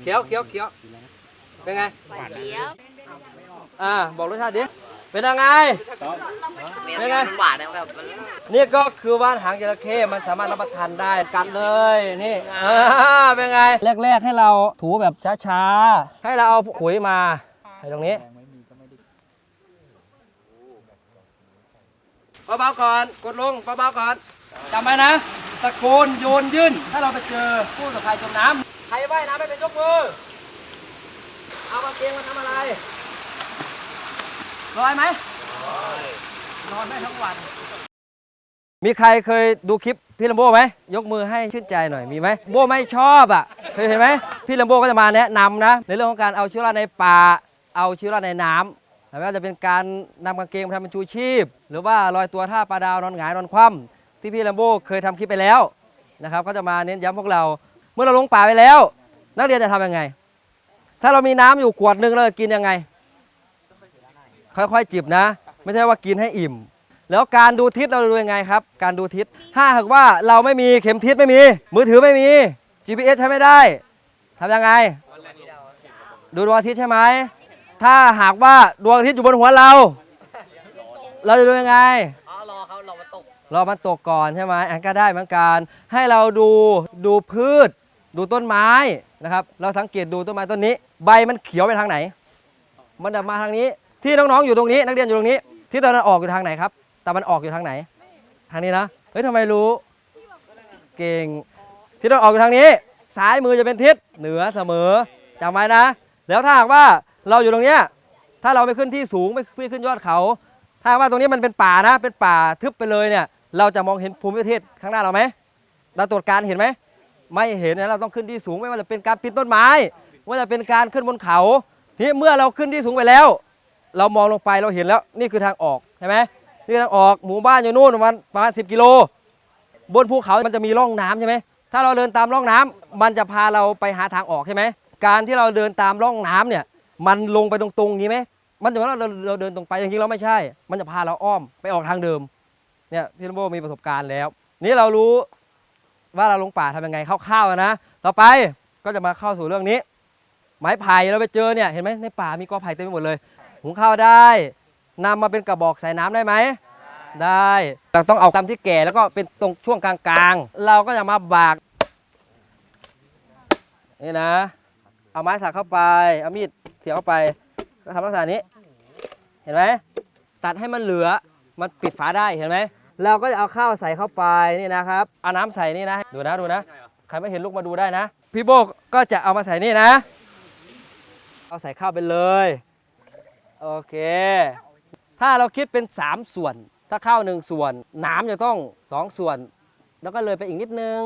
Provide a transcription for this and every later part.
เขียวเขียวเขียวเป็นไงเจียวอ่า บอกรสชาติดิ เป็นยังไง เป็นไง มันหวานนะครับมันนี่ก็คือว่านหางจระเข้มันสามารถรับประทานได้กัดเลยนี่อ่าเป็นไง แรก ๆ ให้เราถูแบบช้าๆ ให้เราเอาขุยมาให้ตรงนี้เบาๆก่อน กดลงเบาๆก่อนจำไว้นะ ตะโกนโยนยื่น ถ้าเราไปเจอผู้ประสบภัยจมน้ำ ใครว่ายน้ำไม่เป็นยกมือ เอากางเกงมาทำอะไรลอยไหมนอนได้ทั้งวัน มีใครเคยดูคลิปพี่ลัมโบ้ไหมยกมือให้ชื่นใจหน่อยมีไหมโบ้ไม่ชอบอะเคยเห็นไหมพี่ลัมโบ้ก็จะมาแนะนำนะ ในเรื่องของการเอาชีวิตรอดในป่า เอาชีวิตรอดในน้ำไม่ว่าจะเป็นการนำกางเกงมาทำเป็นชูชีพ หรือว่าลอยตัวท่าปลาดาวนอนหงายนอนคว่ำที่พี่ลัมโบ้เคยทำคลิปไปแล้วนะครับ ก็จะมาเน้นย้ำพวกเรา เมื่อเราลงป่าไปแล้ว นักเรียนจะทำยังไง ถ้าเรามีน้ำอยู่ขวดหนึ่งเราจะกินยังไง ค่อยๆจิบนะ ไม่ใช่ว่ากินให้อิ่ม แล้วการดูทิศเราดูยังไงครับ การดูทิศถ้าหากว่าเราไม่มีเข็มทิศไม่มี มือถือไม่มี GPS ใช้ไม่ได้ทำยังไง ดูดวงอาทิตย์ใช่ไหมถ้าหากว่าดวงอาทิตย์อยู่บนหัวเรา เราจะดูยังไงอ๋อรอเขารอมาตกรอมันตกก่อนใช่ไหมอันก็ได้เหมือนกัน ให้เราดูดูพืช ดูต้นไม้นะครับ เราสังเกตดูต้นไม้ต้นนี้ ใบมันเขียวไปทางไหน มันจะมาทางนี้ ที่น้องๆอยู่ตรงนี้ นักเรียนอยู่ตรงนี้ ที่ตะวันออกอยู่ทางไหนครับตะวันออกอยู่ทางไหน ทางนี้นะ เฮ้ยทำไมรู้ เก่ง ทิศตะวันออกอยู่ทางนี้ ซ้ายมือจะเป็นทิศเหนือเสมอจำไว้นะ แล้วถ้าหากว่าเราอยู่ตรงเนี้ย ถ้าเราไม่ขึ้นที่สูงไม่ขึ้นยอดเขา ถ้าว่าตรงนี้มันเป็นป่านะ เป็นป่าทึบไปเลยเนี่ย เราจะมองเห็นภูมิประเทศข้างหน้าเราไหมเราตรวจการเห็นไหม ไม่เห็นนะเราต้องขึ้นที่สูงไม่ว่าจะเป็นการปีนต้นไม้ไม่ว่าจะเป็นการขึ้นบนเขาทีนี้เมื่อเราขึ้นที่สูงไปแล้ว เรามองลงไปเราเห็นแล้วนี่คือทางออกใช่ไหมนี่ทางออกหมู่บ้านอยู่นู่นประมาณประมาณสิกิโล บนภูเขา มันจะมีร่องน้ำใช่ไหมถ้าเราเดินตามร่องน้ำมันจะพาเราไปหาทางออกใช่ไหมการที่เราเดินตามร่องน้ำเนี่ย มันลงไปตรงๆนี้ไหมมันจะว่าเราเราเดินตรงไปจริงๆเราไม่ใช่ มันจะพาเราอ้อมไปออกทางเดิมเนี่ยพี่ลมโบมีประสบการณ์แล้ว นี่เรารู้ ว่าเราลงป่าทำยังไงคร่าวๆนะ ต่อไปก็จะมาเข้าสู่เรื่องนี้ ไม้ไผ่เราไปเจอเนี่ยเห็นไหมในป่ามีกอไผ่เต็มไปหมดเลย หุงข้าวได้นำมาเป็นกระบอกใส่น้ำได้ไหมได้เราต้องเอาตามที่แก่แล้วก็เป็นตรงช่วงกลางๆ เราก็จะมาบากนี่นะ เอาไม้สักเข้าไป เอามีดเสียบเข้าไป ก็ทำลักษณะนี้ เห็นไหม ตัดให้มันเหลือ มันปิดฝาได้ เห็นไหม เราก็จะเอาข้าวใส่เข้าไปนี่นะครับเอาน้ำใส่นี่นะ ดูนะดูนะใครไม่เห็นลูกมาดูได้นะ พี่โบก็จะเอามาใส่นี่นะ เอาใส่ข้าวไปเลยโอเค ถ้าเราคิดเป็น 3 ส่วน ถ้าข้าวหนึ่งส่วนน้ำจะต้อง 2 ส่วน แล้วก็เลยไปอีกนิดนึง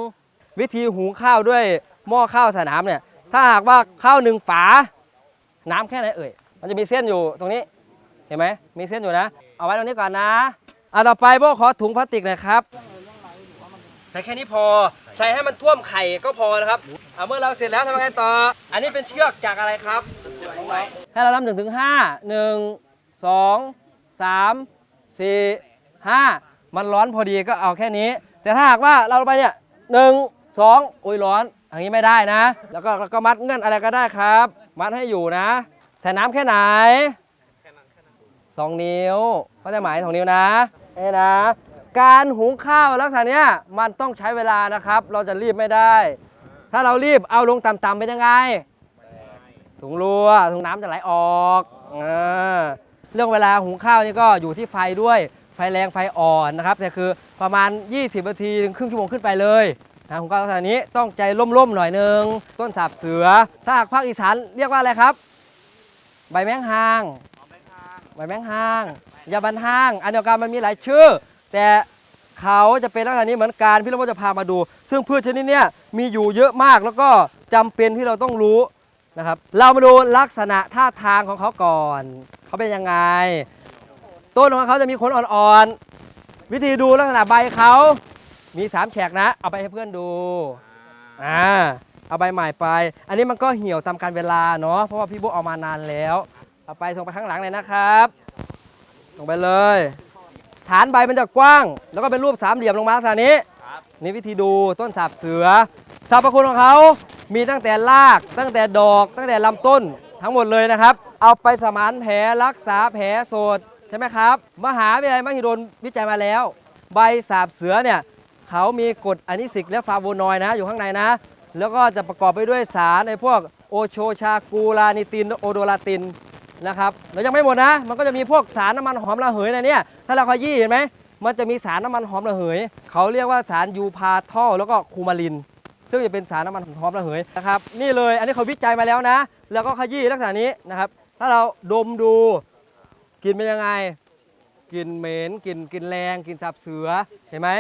วิธีหุงข้าวด้วยหม้อข้าวใส่น้ำเนี่ยถ้าหากว่าข้าวหนึ่งฝา น้ำแค่ไหนเอ่ย มันจะมีเส้นอยู่ตรงนี้ เห็นไหม มีเส้นอยู่นะ เอาไว้ตรงนี้ก่อนนะ อะต่อไปโบขอถุงพลาสติกหน่อยครับ ใส่แค่นี้พอ ใส่ให้มันท่วมไข่ก็พอนะครับอะเมื่อเราเสร็จแล้วทำยังไงต่อ อันนี้เป็นเชือกจากอะไรครับ ให้เรานับหนึ่งถึงห้าหนึ่งสองสามสี่ห้ามันร้อนพอดีก็เอาแค่นี้ แต่ถ้าหากว่าเราไปเนี่ยหนึ่งสองโอ้ยร้อนอย่างนี้ไม่ได้นะ แล้วก็แล้วก็มัดเงื่อนอะไรก็ได้ครับ มัดให้อยู่นะ ใส่น้ำแค่ไหนสองนิ้วก็จะหมายสองนิ้วนะ เอ้นะ การหุงข้าวลักษณะเนี้ยมันต้องใช้เวลานะครับ เราจะรีบไม่ได้ ถ้าเรารีบเอาลงต่ำๆเป็นยังไง ถุงรั่วถุงน้ำจะไหลออกอาเรื่องเวลาหุงข้าวนี่ก็อยู่ที่ไฟด้วย ไฟแรงไฟอ่อนนะครับแต่คือประมาณ 20 นาทีถึงครึ่งชั่วโมงขึ้นไปเลยนะหุงข้าวลักษณะนี้ต้องใจร่มๆหน่อยนึง ต้นสาบเสือ ถ้าหากภาคอีสานเรียกว่าอะไรครับ ใบแมงหาง ใบแมงหางยาบันหาง อันเดียวกันมันมีหลายชื่อ แต่เขาจะเป็นลักษณะนี้เหมือนกันพี่เราจะพามาดู ซึ่งพืชชนิดนี้มีอยู่เยอะมากแล้วก็จำเป็นที่เราต้องรู้นะครับ เรามาดูลักษณะท่าทางของเขาก่อน เขาเป็นยังไง ต้นของเขาจะมีขนอ่อนๆ วิธีดูลักษณะใบเขา มี3แฉกนะ เอาไปให้เพื่อนดู อ่า เอาใบใหม่ไป อันนี้มันก็เหี่ยวตามการเวลาเนาะ เพราะว่าพี่โบเอามานานแล้ว เอาไปส่งไปข้างหลังเลยนะครับส่งไปเลย ฐานใบมันจะกว้าง แล้วก็เป็นรูปสามเหลี่ยมลงมาลักษณะนี้นี่วิธีดูต้นสาบเสือสรรพคุณของเขามีตั้งแต่ราก ตั้งแต่ดอก ตั้งแต่ลำต้นทั้งหมดเลยนะครับ เอาไปสมานแผลรักษาแผลโสดใช่ไหมครับ มหาวิทยาลัยมหิดลวิจัยมาแล้ว ใบสาบเสือเนี่ยเขามีกรดอะนิสิกและฟลาโวนอยด์นะอยู่ข้างในนะ แล้วก็จะประกอบไปด้วยสารในพวกโอโชชากูลานิติน โอโดลาติน นะครับแล้วยังไม่หมดนะ มันก็จะมีพวกสารน้ำมันหอมระเหยในเนี่ยถ้าเราขยี้เห็นไหมมันจะมีสารน้ำมันหอมระเหย เขาเรียกว่าสารยูพาทอลแล้วก็คูมาริน ซึ่งจะเป็นสารน้ำมันหอมระเหยนะครับนี่เลยอันนี้เขาวิจัยมาแล้วนะ แล้วก็ขยี้ลักษณะนี้นะครับ ถ้าเราดมดูกลินเป็นยังไงกลิ่นเหม็นกลิ่นกลิ่นแรงกลิ่นสาบเสือเห็นไหม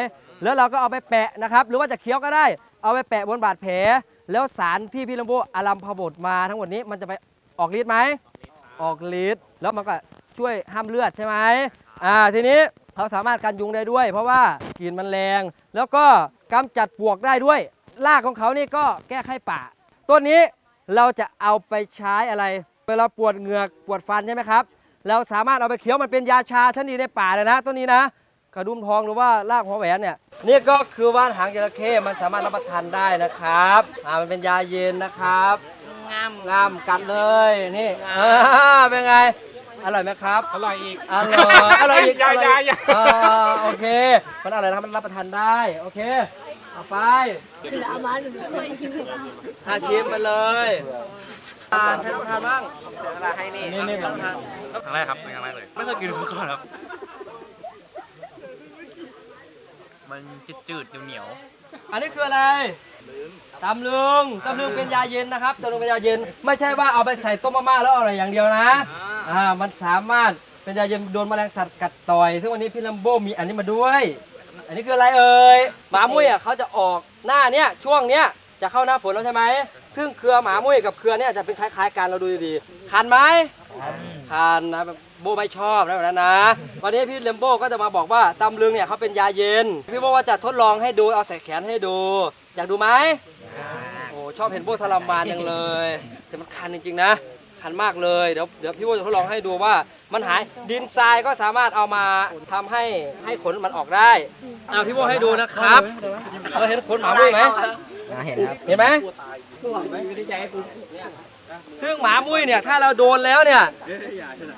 แล้วเราก็เอาไปแปะนะครับ หรือว่าจะเคี้ยวก็ได้ เอาไปแปะบนบาดแผล แล้วสารที่พี่ลำโบอารัมพบทมาทั้งหมดนี้มันจะไปออกฤทธิ์ไหม ออกฤทธิ์แล้วมันก็ช่วยห้ามเลือดใช่ไหมอ่าทีนี้เขาสามารถกันยุงได้ด้วย เพราะว่ากลิ่นมันแรง แล้วก็กำจัดปลวกได้ด้วยรากของเขานี่ก็แก้ไข้ป่าต้นนี้เราจะเอาไปใช้อะไรเวลาปวดเหงือกปวดฟันใช่ไหมครับ เราสามารถเอาไปเคี้ยวมันเป็นยาชาชั้นดีในป่าเลยนะต้นนี้นะกระดุมทองหรือว่ารากหัวแหวนเนี่ยนี่ก็คือว่านหางจระเข้มันสามารถรับประทานได้นะครับอ่ามันเป็นยาเย็นนะครับ งามงามกัดเลยนี่อ่าเป็นไง อร่อยไหมครับ อร่อยอีก อร่อย อร่อยอีกอย่าอร่อย่าอยอย่า อ่าโอเค มันอร่อยนะครับ มันรับประทานได้ โอเค เอาไปทานชิมมาเลยทานให้รับประทานบ้างให้นี่นี่นี่รับประทาน ครั้งแรกครับครั้งแรกเลย ไม่เคยกินมาก่อนครับ มันจืดๆเหนียว อันนี้คืออะไรตำลึงตำลึงเป็นยาเย็นนะครับตำลึงเป็นยาเย็น ไม่ใช่ว่าเอาไปใส่ต้มมาม่าแล้วอร่อยอย่างเดียวนะอ่ามันสามารถเป็นยาเย็นโดนแมลงสัตว์กัดต่อย ซึ่งวันนี้พี่ลัมโบมีอันนี้มาด้วย อันนี้คืออะไรเอ่ยหมามุ้ยอะเขาจะออกหน้าเนี้ยช่วงเนี้ยจะเข้าหน้าฝนแล้วใช่ไหมซึ่งเครือหมามุ้ยกับเครือเนี้ยจะเป็นคล้ายๆกันเราดูดีๆคันไหมคันนะแบบ โบไม่ชอบนะแบบนั้นนะ วันนี้พี่เลมโบก็จะมาบอกว่าตำลึงเนี่ยเขาเป็นยาเย็น พี่โบว่าจะทดลองให้ดูเอาใส่แขนให้ดู อยากดูไหมโอ้ชอบเห็นโบทรมานจังเลย แต่มันคันจริงๆนะ คันมากเลยเดี๋ยวเดี๋ยวพี่โบจะทดลองให้ดูว่ามันหายดินทรายก็สามารถเอามาทำให้ให้ขนมันออกได้อ่าพี่โบให้ดูนะครับเราเห็นขนหมามุ้ยไหม เห็นครับ เห็นไหม ซึ่งหมามุ้ยเนี่ยถ้าเราโดนแล้วเนี่ย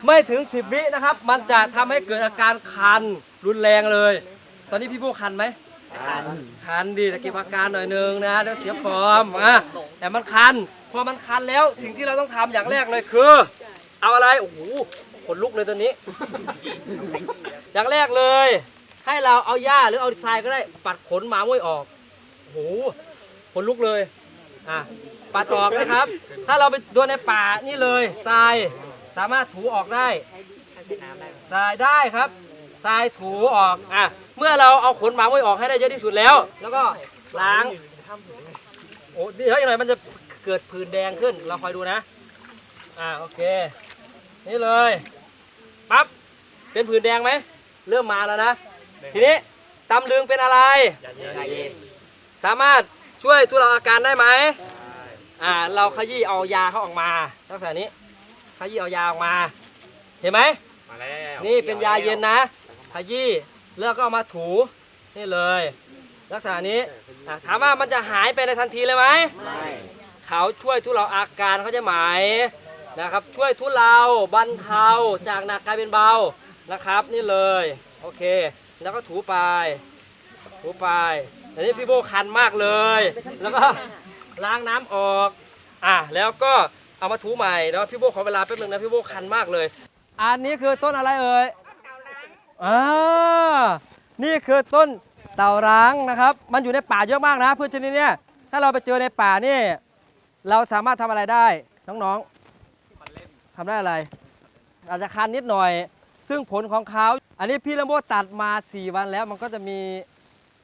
ไม่ถึง10วินะครับ มันจะทำให้เกิดอาการคันรุนแรงเลย ตอนนี้พี่โบคันไหมคันดีตะกี้อาการหน่อยนึงนะเดี๋ยวเสียฟอร์มอะแต่มันคันพอมันคันแล้วสิ่งที่เราต้องทำอย่างแรกเลยคือ เอาอะไรโอ้โหขนลุกเลยตอนนี้ อย่างแรกเลย ให้เราเอาหญ้าหรือเอาทรายก็ได้ปัดขนหมามุ้ยออกโอ้โหขนลุกเลยอะ ปัดออกนะครับ ถ้าเราไปโดนในป่านี่เลยทรายสามารถถูออกได้ทรายได้ครับทรายถูออกอะเมื่อเราเอาขนหมามุ้ยออกให้ได้เยอะที่สุดแล้ว แล้วก็ล้างโอ้เดี๋ยวอีกหน่อยมันจะเกิดผื่นแดงขึ้น เราคอยดูนะอ่าโอเค นี่เลยปั๊บเป็นผื่นแดงไหมเริ่มมาแล้วนะ ทีนี้ตำลึงเป็นอะไร สามารถช่วยทุเลาอาการได้ไหม อ่าเราขยี้เอายาเขาออกมาลักษณะนี้ขยี้เอายาออกมา เห็นไหมๆมาแล้วนี่เป็นยาเย็นนะ ขยี้แล้วก็เอามาถูนี่เลย ลักษณะนี้อะถามว่ามันจะหายไปในทันทีเลยไหมไม่เขาช่วยทุเลาอาการเขาจะหมายนะครับ ช่วยทุเลาบรรเทาจากหนักกลายเป็นเบานะครับ นี่เลยโอเค แล้วก็ถูไป ถูไปอันนี้พี่โบคันมากเลย แล้วก็ ล้างน้ำออก อะแล้วก็เอามาถูใหม่แล้วพี่โบขอเวลาแป๊บนึงนะพี่โบคันมากเลย อันนี้คือต้นอะไรเอ่ยอ่านี่คือต้นเต่าร้างนะครับ มันอยู่ในป่าเยอะมากนะพืชชนิดเนี้ยถ้าเราไปเจอในป่านี่เราสามารถทำอะไรได้น้องๆทำได้อะไร อาจจะคันนิดหน่อย ซึ่งผลของเขาอันนี้พี่ลำโบตัดมา 4 วันแล้วมันก็จะมี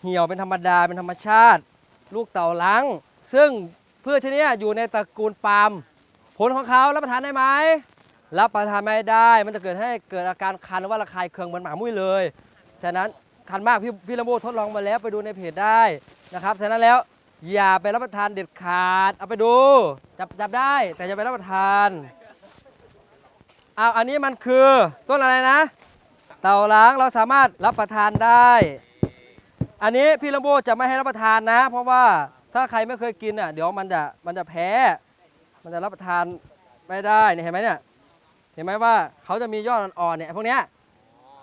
เหี่ยวเป็นธรรมดาเป็นธรรมชาติ ลูกเต่าล้าง ซึ่งพืชชนิดนี้อยู่ในตระกูลปาล์มผลของเขารับประทานได้ไหมรับประทานไม่ได้ มันจะเกิดให้เกิดอาการคันหรือว่าระคายเคืองเหมือนหมามุ้ยเลยฉะนั้นคันมากพี่พี่ลำโบทดลองมาแล้วไปดูในเพจได้นะครับฉะนั้นแล้วอย่าไปรับประทานเด็ดขาด เอาไปดู จับจับได้แต่อย่าไปรับประทานเอาอันนี้มันคือต้นอะไรนะ เต่าล้างเราสามารถรับประทานได้ อันนี้พี่ลำโบจะไม่ให้รับประทานนะ เพราะว่า ถ้าใครไม่เคยกินอะเดี๋ยวมันจะมันจะแพ้ มันจะรับประทานไม่ได้เนี่ยเห็นไหมเนี่ยเห็นไหมว่าเขาจะมียอดอ่อนๆเนี่ยพวกเนี้ย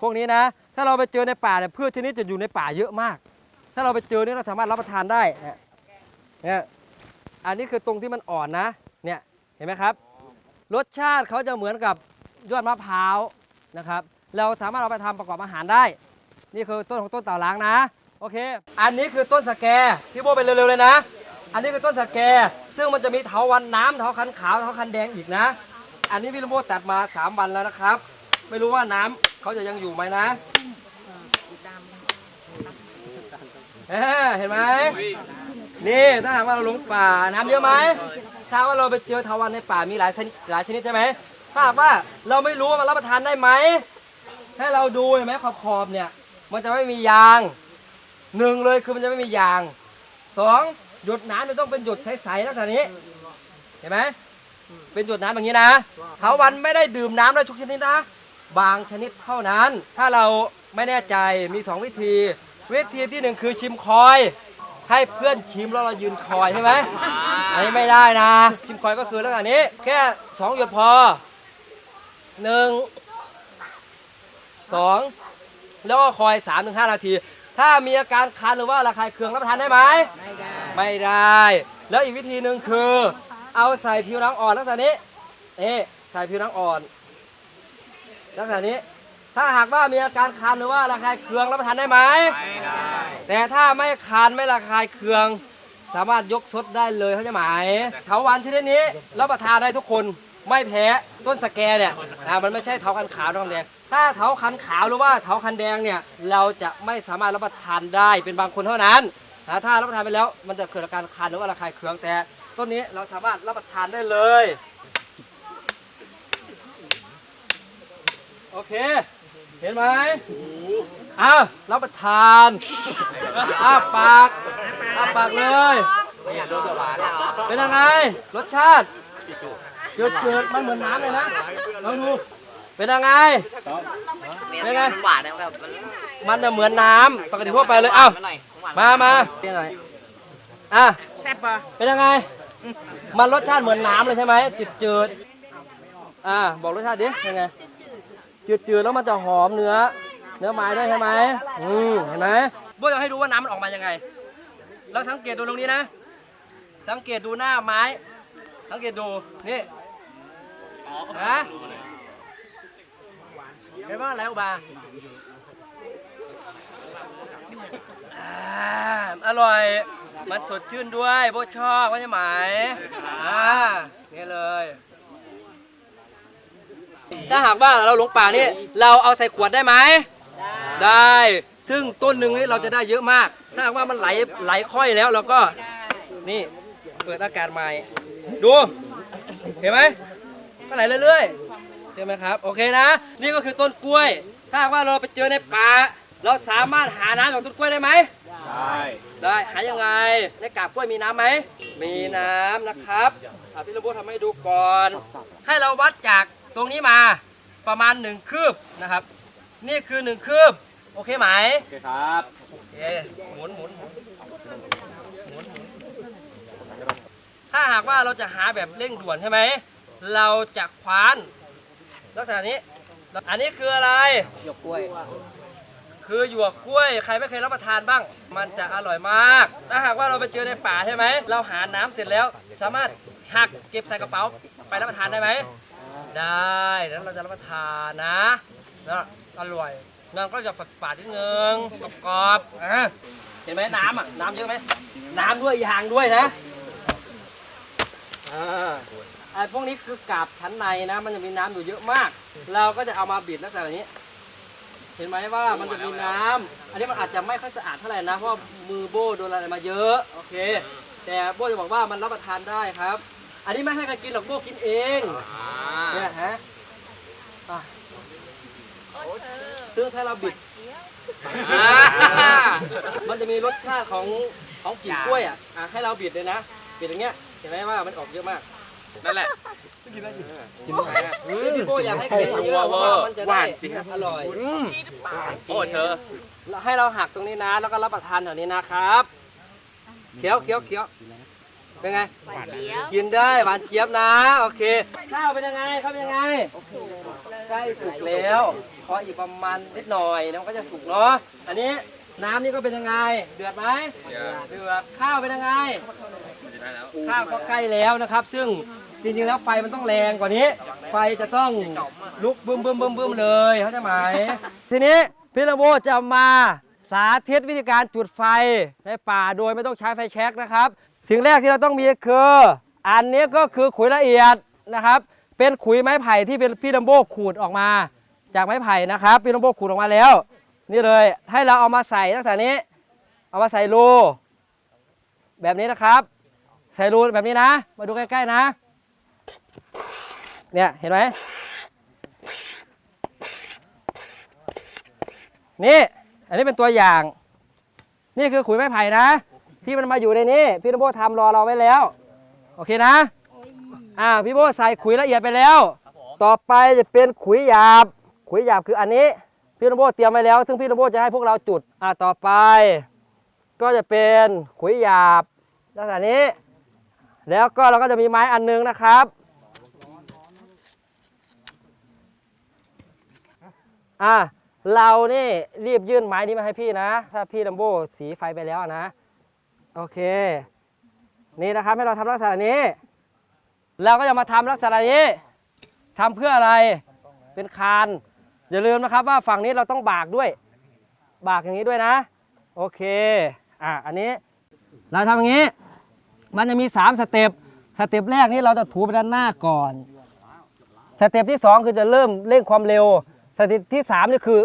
พวกนี้นะ ถ้าเราไปเจอในป่าเนี่ยพืชชนิดจะอยู่ในป่าเยอะมาก ถ้าเราไปเจอเนี่ยเราสามารถรับประทานได้เนี่ยเนี่ยอันนี้คือตรงที่มันอ่อนนะเนี่ยเห็นไหมครับ รสชาติเขาจะเหมือนกับยอดมะพร้าวนะครับ เราสามารถเอาไปทำประกอบอาหารได้ นี่คือต้นของต้นเต่าล้างนะ โอเค อันนี้คือต้นสแกพี่โบไปเร็วๆเลยนะ อันนี้คือต้นสแก ซึ่งมันจะมีเถาวันน้ำเถาคันขาวเถาคันแดงอีกนะ อันนี้พี่โบตัดมา 3 วันแล้วนะครับ ไม่รู้ว่าน้ำเขาจะยังอยู่ไหมนะเอ้อเห็นไหมนี่ถ้าหากว่าเราลงป่าน้ำเยอะไหมถ้าว่าเราไปเจอเถาวันในป่ามีหลายชนิดหลายชนิดใช่ไหมถ้าหากว่าเราไม่รู้ว่ามันรับประทานได้ไหมให้เราดูเห็นไหมขอบขอบๆเนี่ย มันจะไม่มียาง หนึ่งเลยคือมันจะไม่มียางสองหยดน้ำมันต้องเป็นหยดใสๆลักษณะนี้ เห็นไหมเป็นหยดน้ำอย่างนี้นะเถาวันไม่ได้ดื่มน้ำได้ทุกชนิดนะ บางชนิดเท่านั้น ถ้าเราไม่แน่ใจมีสองวิธี วิธีที่หนึ่งคือชิมคอยให้เพื่อนชิมแล้วเรายืนคอยใช่ไหมอันนี้ไม่ได้นะ ชิมคอยก็คือแลักษณะนี้ แค่สองหยดพอหนึ่งสองแล้วก็คอย3ามถึงห้านาที ถ้ามีอาการคันหรือว่าระคายเคืองรับประทานได้ไหมไม่ได้ ไม่ได้ แล้วอีกวิธีหนึ่งคือ เอาใส่ผิวหนังอ่อนลักษณะนี้นี่ใส่ผิวหนังอ่อนลักษณะนี้ ถ้าหากว่ามีอาการคันหรือว่าระคายเคืองรับประทานได้ไหมไม่ได้ แต่ถ้าไม่คันไม่ระคายเคือง สามารถยกซดได้เลยเขาใจะหมายเถาวันชนิดนี้รับประทานได้ทุกคนไม่แพ้ต้นสแกเนี่ยอ่ามันไม่ใช่เถาคันขาวเถาคันแดง ถ้าเถาคันขาวหรือว่าเถาคันแดงเนี่ยเราจะไม่สามารถรับประทานได้เป็นบางคนเท่านั้นนะถ้ารับประทานไปแล้วมันจะเกิดอาการคันหรือว่าระคายเคืองแต่ต้นนี้เราสามารถรับประทานได้เลยโอเค เห็นไหมอ้าวรับประทานอ้าปากอ้าปากเลยไม่อยากโดนหวานเป็นยังไงรสชาติจืดจืดมันเหมือนน้ำเลยนะลองดู เป็นยังไงเนี่ยมันหวานนะครับมันมันจะเหมือนน้ำปกติทั่วไปเลย เอ้า หน่อยหวานมามานี่หน่อยอะ แซ่บปะเป็นยังไง มันรสชาติเหมือนน้ำเลยใช่ไหมจืดจืดๆอ่า บอกรสชาติดิยังไง จืดจืดๆแล้วมันจะหอมเนื้อ เนื้อไม้ด้วยใช่ไหมอืมเห็นไหมโบจะให้ดูว่าน้ำมันออกมายังไงเราสังเกตดูตรงนี้นะ สังเกตดูหน้าไม้ สังเกตดู นี่ฮะ เห็นว่าอะไรอุบาอร่อย มันสดชื่นด้วยโบชอบว่าจะหมอ่านี่เลย ถ้าหากว่าเราหลงป่านี่เราเอาใส่ขวดได้ไหม ได้ ซึ่งต้นหนึ่งนี่เราจะได้เยอะมาก ถ้าหากว่ามันไหลไหลค่อยแล้วเราก็ นี่เปิดอากาศใหม่ ดู เห็นไหมมันไหลเรื่อยๆ ช่ไหมครับ โอเคนะ นี่ก็คือต้นกล้วย ถ้าหากว่าเราไปเจอในป่า เราสามารถหาน้ำจากต้นกล้วยได้ไหม ได้ ได้ หายังไง ในกาบกล้วยมีน้ำไหม มีน้ำนะครับอาพี่ระบุทำให้ดูก่อน ให้เราวัดจากตรงนี้มาประมาณหนึ่งคืบนะครับ นี่คือหนึ่งคืบ โอเคไหม โอเคครับ โอเค หมุนหมุนหมุนหมุนหมุนถ้าหากว่าเราจะหาแบบเร่งด่วนใช่ไหม เราจะคว้าน ลักษณะนี้ อันนี้คืออะไร หยกกล้วย คือหยวกกล้วย ใครไม่เคยรับประทานบ้าง มันจะอร่อยมาก ถ้าหากว่าเราไปเจอในป่าใช่ไหม เราหาน้ำเสร็จแล้ว สามารถหักเก็บใส่กระเป๋าไปรับประทานได้ไหม ได้แล้วเราจะรับประทานนะนะอร่อยน้ำก็จะฝาดๆนิดนึงกรอบๆอะเห็นไหมน้ำอะ น้ำเยอะไหม น้ำด้วยยางด้วยนะ อ่า ไอ้พวกนี้คือกาบชั้นในนะ มันจะมีน้ำอยู่เยอะมาก เราก็จะเอามาบิดลักษณะแบบนี้ เห็นไหมว่ามันจะมีน้ำอันนี้มันอาจจะไม่ค่อยสะอาดเท่าไหร่นะ เพราะว่ามือโบโดนอะไรมาเยอะ โอเค แต่โบจะบอกว่ามันรับประทานได้ครับ อันนี้ไม่ให้ใครกินหรอกโบกินเองเนี่ยฮะอะซึ่งถ้าเราบิดอ่ามันจะมีรสชาติของของกีบกล้วยอะอะให้เราบิดเลยนะ บิดอย่างเงี้ย เห็นไหมว่ามันออกเยอะมาก นั่นแหละกินได้พี่โบอยากให้เค็มเยอะเพราะว่ามันจะได้อร่อยโอ้เชอให้เราหักตรงนี้นะ แล้วก็รับประทานแถวนี้นะครับเคี้ยวเคี้ยวเคี้ยวเป็นไงหวานเจี๊ยบกินได้หวานเจี๊ยบนะ โอเคข้าวเป็นยังไงข้าวเป็นยังไงใกล้สุกแล้วขออีกประมาณนิดหน่อยแล้วมันก็จะสุกเนาะอันนี้น้ำนี่ก็เป็นยังไง เดือดไหมเดือดข้าวเป็นยังไง ข้าวก็ใกล้แล้วนะครับ ซึ่งจริงๆแล้วไฟมันต้องแรงกว่านี้ ไฟจะต้องลุกบึ้มบึ้มบึ้มบึ้มเลยเข้าใจไหมทีนี้พี่ลำโบจะมาสาธิตวิธีการจุดไฟในป่าโดยไม่ต้องใช้ไฟแช็กนะครับ สิ่งแรกที่เราต้องมีคือ อันนี้ก็คือขุยละเอียดนะครับ เป็นขุยไม้ไผ่ที่เป็นพี่ลัมโบขูดออกมา จากไม้ไผ่นะครับ พี่ลัมโบขูดออกมาแล้ว นี่เลยให้เราเอามาใส่ลักษณะนี้ เอามาใส่รูแบบนี้นะครับ ใส่รูแบบนี้นะ มาดูใกล้ๆนะ เนี่ยเห็นไหมนี่ อันนี้เป็นตัวอย่าง นี่คือขุยไม้ไผ่นะ ที่มันมาอยู่ในนี้ พี่นโบทำรอเราไว้แล้ว โอเคนะ อ่า พี่โบใส่ขุยละเอียดไปแล้ว ต่อไปจะเป็นขุยหยาบ ขุยหยาบคืออันนี้ พี่นโบเตรียมไว้แล้ว ซึ่งพี่นโบจะให้พวกเราจุด อ่า ต่อไป ก็จะเป็นขุยหยาบลักษณะนี้ แล้วก็เราก็จะมีไม้อันนึงนะครับอะเรานี่รีบยื่นไม้นี้มาให้พี่นะ ถ้าพี่ลัมโบสีไฟไปแล้วนะ โอเค นี่นะครับให้เราทำลักษณะนี้ เราก็จะมาทำลักษณะนี้ทำเพื่ออะไรเป็นคาน อย่าลืมนะครับว่าฝั่งนี้เราต้องบากด้วย บากอย่างนี้ด้วยนะ โอเค อะอันนี้ เราทำอย่างนี้ มันจะมี 3 สเต็ปสเต็ปแรกนี่เราจะถูไปด้านหน้าก่อน สเต็ปที่ 2 คือจะเริ่มเร่งความเร็ว สเต็ปที่3นี่คือ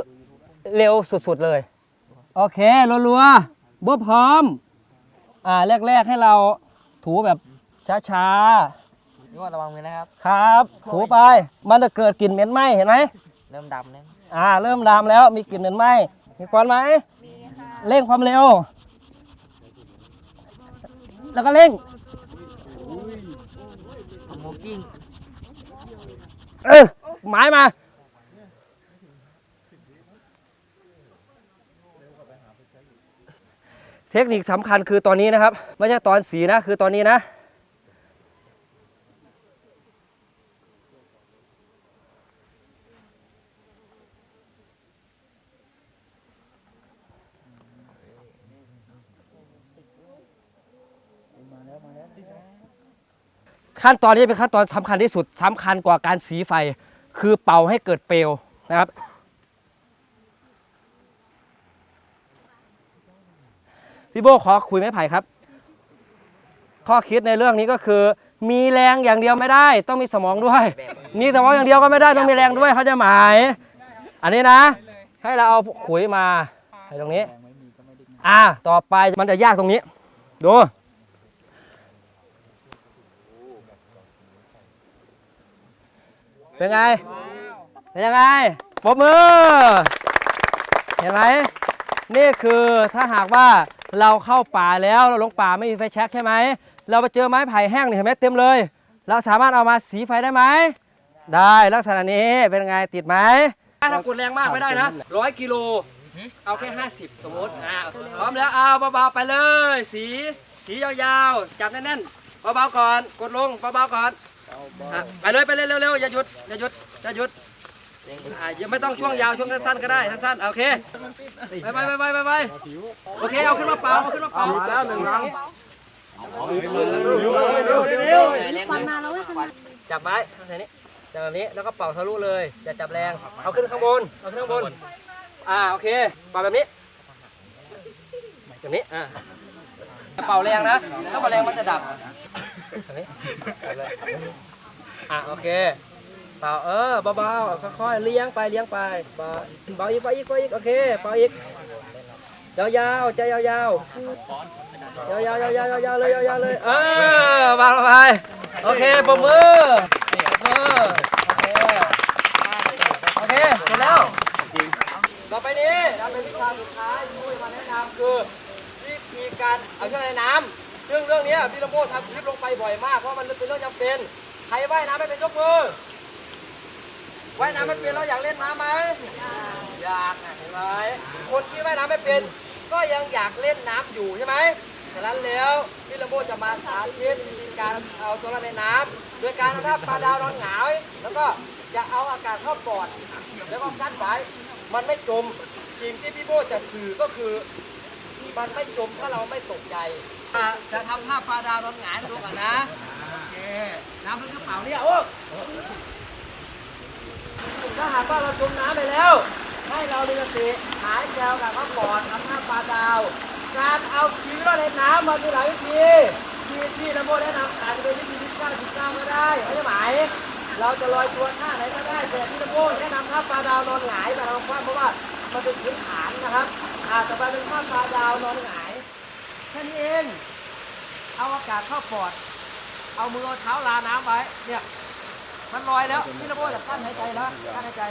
เร็วสุดๆเลย โอเครัวๆบ๊บพร้อมอ่าแรกๆให้เราถูแบบช้านี่ว่าระวังมือนะครับๆครับ ถูไปมันจะเกิดกลิ่นเหม็นไหม้เห็นไหมเริ่มดำแล้วอ่าเริ่มดำแล้วมีกลิ่นเหม็นไหม้มีควันไหมเร่งความเร็ว แล้วก็เร่งโมกิ้งเออหมายมาเทคนิคสำคัญคือตอนนี้นะครับ ไม่ใช่ตอนสีนะคือตอนนี้นะ ขั้นตอนนี้เป็นขั้นตอนสำคัญที่สุดสำคัญกว่าการสีไฟ คือเป่าให้เกิดเปลวนะครับ พี่โบขอคุยไม้ไผ่ครับ ข้อคิดในเรื่องนี้ก็คือ มีแรงอย่างเดียวไม่ได้ ต้องมีสมองด้วย มีสมองอย่างเดียวก็ไม่ได้ต้องมีแรงด้วยเขาจะหมาย อันนี้นะ ให้เราเอาขุยมาให้ตรงนี้ อ่าต่อไปมันจะยากตรงนี้ ดู เป็นไง เป็นยังไงปรบมือ เห็นไหม นี่คือถ้าหากว่าเราเข้าป่าแล้วเราลงป่าไม่มีไฟแช็กใช่ไหม เราไปเจอไม้ไผ่แห้งนี่เห็นไหมเต็มเลย เราสามารถเอามาสีไฟได้ไหม ได้ลักษณะนี้เป็นไงติดไหม ถ้ากดแรงมากไม่ได้นะร้อยกิโล เอาแค่ 50 สมมติอ่าพร้อมแล้วเอาเบาๆไปเลย สี สียาวๆ จับแน่นๆ เบาๆก่อน กดลงเบาๆก่อน อะไปเลยไปเลยเร็วๆอย่าหยุดอย่าหยุดอย่าหยุดอะอย่าไม่ต้องช่วงยาวช่วงสั้นๆก็ได้สั้นๆโอเคไปไปไปไปไปไปโอเคเอาขึ้นมาเป่าเอาขึ้นมาเป่าแล้วหนึ่งครั้งจับไว้ทางนี้จับแบบนี้แล้วก็เป่าทะลุเลยอย่าจับแรงเอาขึ้นข้างบนเอาขึ้นข้างบนอ่าโอเคเป่าแบบนี้แบบนี้อ่าเป่าแรงนะถ้าเป่าแรงมันจะดับ แบบนี้แบบนี้อะโอเคเป่าเออเบาๆค่อยๆเลี้ยงไปเลี้ยงไปเป่าเป่าอีกเป่าอีกเป่าอีกโอเคเป่าอีกยาวๆใจยาวๆยาวๆยาวๆยาวๆยาวๆเลยยาวๆเลยเออวางลงไปโอเคปมมือปรบมือโอเคโอเคเสร็จแล้วต่อไปนี้เราเป็นวิชาสุดท้ายที่มาแนะนำคือวิธีการเอาเครื่องในน้ำ ซึ่งเรื่องนี้พี่ละโมทำคลิปลงไปบ่อยมากเพราะมันเป็นเรื่องจำเป็นใครว่ายน้ำไม่เป็นยกมือว่ายน้ำไม่เป็นเราอยากเล่นน้ำไหมอยากเห็นไหมคนที่ว่ายน้ำไม่เป็น ก็ยังอยากเล่นน้ำอยู่ใช่ไหมจากนั้นแล้วพี่ลำโบจะมาสาธิตการเอาตัวรอดในน้ำโดยการถ้าปลาดาวนอนหงายแล้วก็จะเอาอากาศเข้าปอดแล้วก็กั้นไว้มันไม่จมสิ่งที่พี่โบจะสื่อก็คือมันไม่จมถ้าเราไม่ตกใจ อะจะทำท่าปลาดาวนอนหงายให้ดูก่อนนะ โอเค น้ำเพิ่งกระเป๋าเนี่ยโอ้ถ้าหากว่าเราจมน้ำไปแล้ว ให้เรามีสติหายใจกับข้าปอดทำท่าปลาดาว การเอาชีวิตรอดในน้ำมันมีหลายวิธีที่ที่นโมแนะนำอาจจะเป็นวิธีที่เก้าสิบเก้าก็ได้ไม่ใช่ไหมเราจะลอยตัวท่าไหนก็ได้แต่ที่นโมแนะนำท่าปลาดาวนอนหงายแบบเราเพราะว่ามันเป็นพื้นฐานนะครับอาจจะไปเป็นท่าปลาดาวนอนหงาย แค่นี้เอง เอาอากาศเข้าปอด เอามือเอาเท้าลาน้ำไว้ เนี่ย มันลอยแล้วพี่นโมจะกั้นหายใจแล้วกั้นหายใจ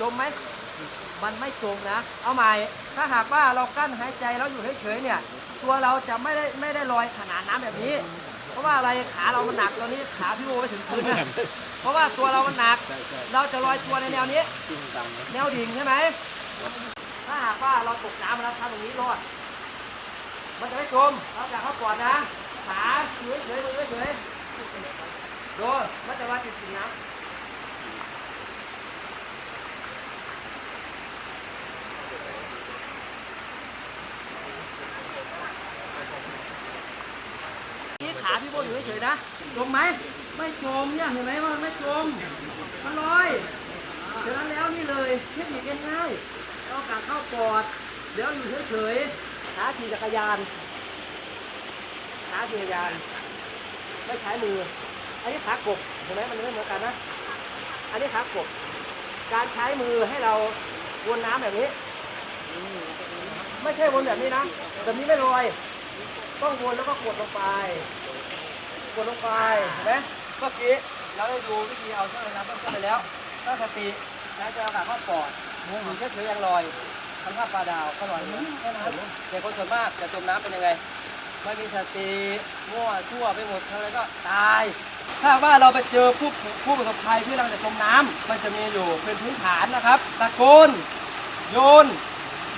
จมไหม มันไม่จมนะ เอาใหม่ ถ้าหากว่าเรากั้นหายใจแล้วอยู่เฉยๆเนี่ย ตัวเราจะไม่ได้ไม่ได้ลอยขนาดน้ำแบบนี้ เพราะว่าอะไร ขาเรามันหนักตอนนี้ขาพี่โมไปถึงพื้นนะเพราะว่าตัวเรามันหนัก เราจะลอยตัวในแนวนี้ แนวดิ่งใช่ไหม ถ้าหากว่าเราตกน้ำมาแล้วทำอย่างนี้รอด มันจะไม่จมเราอยากเข้าก่อนนะขาเฉยเฉยๆมือเฉยๆดูมันจะลอยติดสินน้ำนี่ขาพี่โบอยู่เฉยๆนะ จมไหม ไม่จมเนี่ยเห็นไหมว่ามันไม่จม มันลอย ฉะนั้นแล้วนี่เลยเทคนิคง่ายๆ เอากาเข้าปอด เดี๋ยวอยู่เฉยๆขาขี่จักรยานขาขี่จักรยาน ไม่ใช้มือ อันนี้ขากบเห็นไหมมันไม่เหมือนกันนะ อันนี้ขากบ การใช้มือให้เราวนน้ำแบบนี้ ไม่ใช่วนแบบนี้นะ แบบนี้ไม่ลอย ต้องวนแล้วก็กดลงไป กดลงไป เห็นไหมเมื่อกี้เราได้ดูวิธีเอาเชือกเลยน้ำต้นไปแล้วตั้งสตินะจะเอากาศเข้าปอด มือเฉยๆยังลอยทำท่าปลาดาวก็ลอยอยู่แค่นั้นแต่คนส่วนมากจะจมน้ำเป็นยังไงไม่มีสติมั่วทั่วไปหมดอะไรก็ตาย ถ้าว่าเราไปเจอผู้ผู้ประสบภัยที่เราจะจมน้ำมันจะมีอยู่เป็นพื้นฐานนะครับ ตะโกน โยน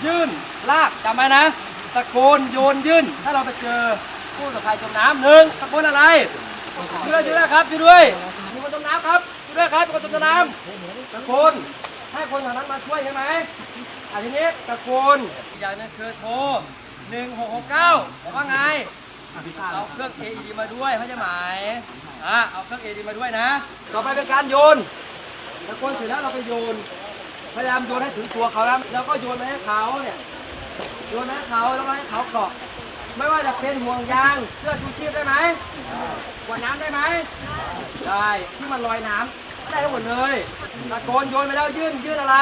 ยื่น ลากจำไว้นะ ตะโกนโยนยื่น ถ้าเราไปเจอผู้ประสบภัยจมน้ำหนึ่งตะโกนอะไรช่วยด้วยช่วยด้วยครับช่วยด้วยมีคนจมน้ำครับช่วยด้วยครับมีคนจมน้ำตะโกน ให้คนทางนั้นมาช่วยใช่ไหมอันทีนี้ตะโกนอีกอย่างหนึงคือโทรหนึ่งหกหกเก้าว่าไง เอาเครื่อง AED มาด้วยเข้าใจไหมอะเอาเครื่อง AED มาด้วยนะ ต่อไปเป็นการโยน ตะโกนเสร็จแล้วเราไปโยน พยายามโยนให้ถึงตัวเขาแล้วแล้วก็โยนไปให้เขาเนี่ย โยนให้เขาแล้วก็ให้เขาเกาะ ไม่ว่าจะเป็นห่วงยางเสื้อชูชีพได้ไหมขวดน้ำได้ไหม ได้ ที่มันลอยน้ำ ได้ทั้งหมดเลยตะโกนโยนไปแล้วยื่นยื่นอะไร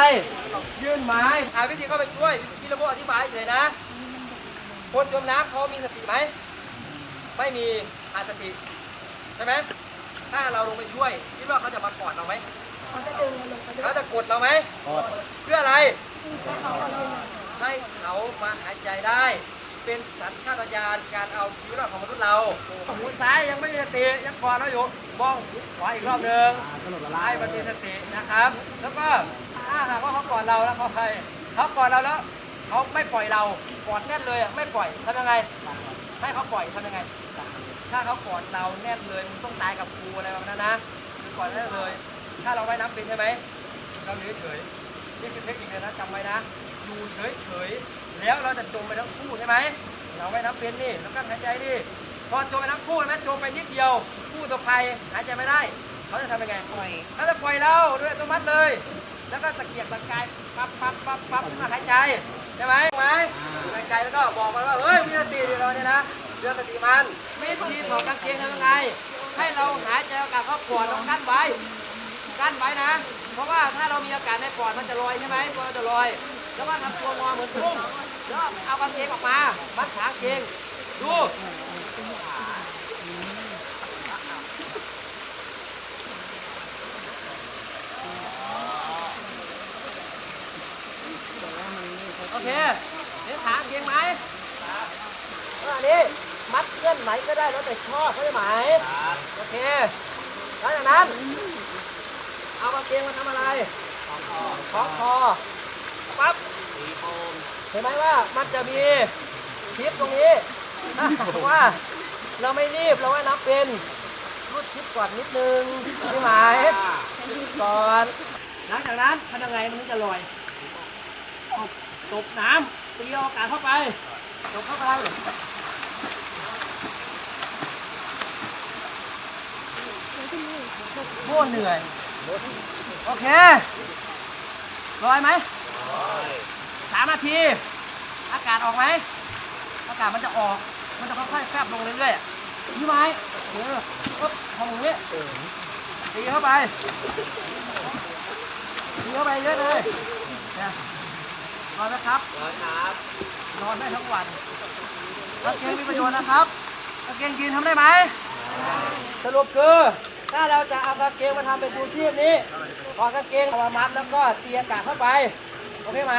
ยื่นไม้หาวิธีเข้าไปช่วยพี่ระโบอธิบายเฉยๆนะ คนจมน้ำเขามีสติไหมไม่มีขาดสติใช่ไหมถ้าเราลงไปช่วยคิดว่าเขาจะมากอดเราไหมเขาจะกดเราไหมเพื่ออะไรให้เขามาหายใจได้ เป็นสัญชาตญาณการเอาชีวิตรอดของมนุษย์เราหูซ้ายยังไม่มีสติยังกอดเราอยู่มองหูขวาอีกรอบหนึ่งให้มันมีสตินะครับ แล้วก็ถ้าหากว่าเขากอดเราแล้วเขาไปเขากอดเราแล้วเขาไม่ปล่อยเรากอดแน่นเลยไม่ปล่อยทำยังไง ให้เขาปล่อยทำยังไง ถ้าเขากอดเราแน่นเลยมึงต้องตายกับกูอะไรแบบนั้นนะคือกอดแน่นเลย ถ้าเราว่น้ำเป็นใช่ไหมเราอยู่เฉยนี่คือเทคนิคเลยนะจำไว้นะอยู่เฉยๆ แล้วเราจะจมไปทั้งคู่ใช่ไหมเราว่ายน้ำเป็นนี่แล้วก็หายใจดิพอจมไปทั้งคู่นะจมไปนิดเดียว คู่ตัวภัยหายใจไม่ได้เขาจะทำยังไงปล่อยเขาจะปล่อยเราด้วยอัตโนมัติเลย แล้วก็ตะเกียกตะกายปั๊บปั๊บปั๊บปั๊บขึ้นมาหายใจใช่ไหมไหมหายใจแล้วก็บอกมันว่าเฮ้ยมีสติดิเราเนี่ยนะเรื่องสติมันวิธีถอดกางเกงทำยังไง ให้เราหายใจอากาศเข้าปอดเรากั้นไว้กั้นไว้นะ เพราะว่าถ้าเรามีอากาศในปอดมันจะลอยใช่ไหมตัวเราจะลอย แล้วก็ทำตัวงอเหมือนกุ้ง เอากางเกงออกมา มัดขากางเกง ดูโอเคเห็นขากางเกงไหมอออันนี้มัดเส้นไหนก็ได้แล้วแต่ชอบเข้าใจไหมโอเคหลังจากนั้น เอากางเกงมาทำอะไร ของคอของคอปั๊บ เห็นไหมว่ามันจะมีชิปตรงนี้ถ้าหากว่าเราไม่รีบเราว่าน้ำเป็นรูดชิปก่อนนิดนึงพี่หมายก่อนหลังจากนั้นทำยังไงมันถึงจะลอยตบน้ำตีเอาอากาศเข้าไปตบเข้าไปโคตรเหนื่อย โอเคลอยไหมามนาทีอากาศออกไหมอากาศมันจะออก มันจะค่อยๆแฟบลงเรื่อยๆนี่ไหมเออปุ๊บทำอย่างนี้ตีเข้าไปตีเข้าไปเยอะเลยเนี่ยนอนไหมครับนอนครับนอนได้ทั้งวันกางเกงมีประโยชน์นะครับกางเกงยีนทำได้ไหมสรุปคือถ้าเราจะเอากางเกงมาทำเป็นชูชีพนี้ถอดกางเกงเอามามัดแล้วก็ตีอากาศเข้าไป โอเคไหม